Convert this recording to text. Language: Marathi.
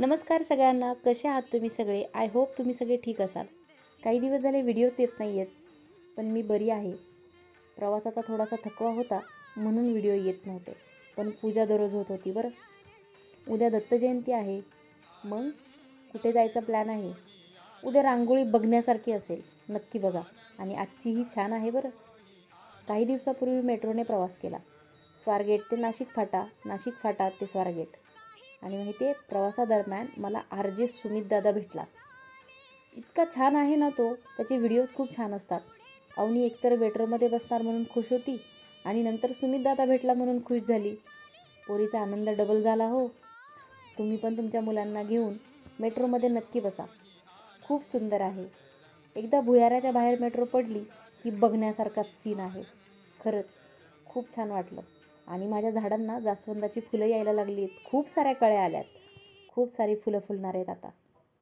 नमस्कार सगळ्यांना कसे आहात तुम्ही सगळे? आय होप तुम्ही सगळे ठीक असाल. काही दिवस झाले व्हिडिओच येत नाही आहेत पण मी बरी आहे. प्रवासाचा थोडासा थकवा होता म्हणून व्हिडिओ येत नव्हते. पण पूजा दररोज होत होती बरं. उद्या दत्तजयंती आहे. मग कुठे जायचा प्लॅन आहे? उद्या रांगोळी बघण्यासारखी असेल नक्की बघा. आणि आजचीही छान आहे बरं. काही दिवसापूर्वी मेट्रोने प्रवास केला. स्वारगेट ते नाशिक फाटा नाशिक फाटा ते स्वारगेट. आणि माहिती आहे प्रवासादरम्यान मला आर जे सुमित दादा भेटला. इतका छान आहे ना तो त्याचे व्हिडिओज खूप छान असतात. अवनी एकतर वेटरमध्ये बसणार म्हणून खुश होती आणि नंतर सुमित दादा भेटला म्हणून खुश झाली. पोरीचा आनंद डबल झाला हो. तुम्ही पण तुमच्या मुलांना घेऊन मेट्रोमध्ये नक्की बसा. खूप सुंदर आहे. एकदा भुयाराच्या बाहेर मेट्रो पडली की बघण्यासारखा सीन आहे. खरंच खूप छान वाटलं. आणि माझ्या झाडांना जास्वंदाची फुलं यायला लागली आहेत खूप साऱ्या कळ्या आल्यात. खूप सारी फुलं फुलणार आहेत आता.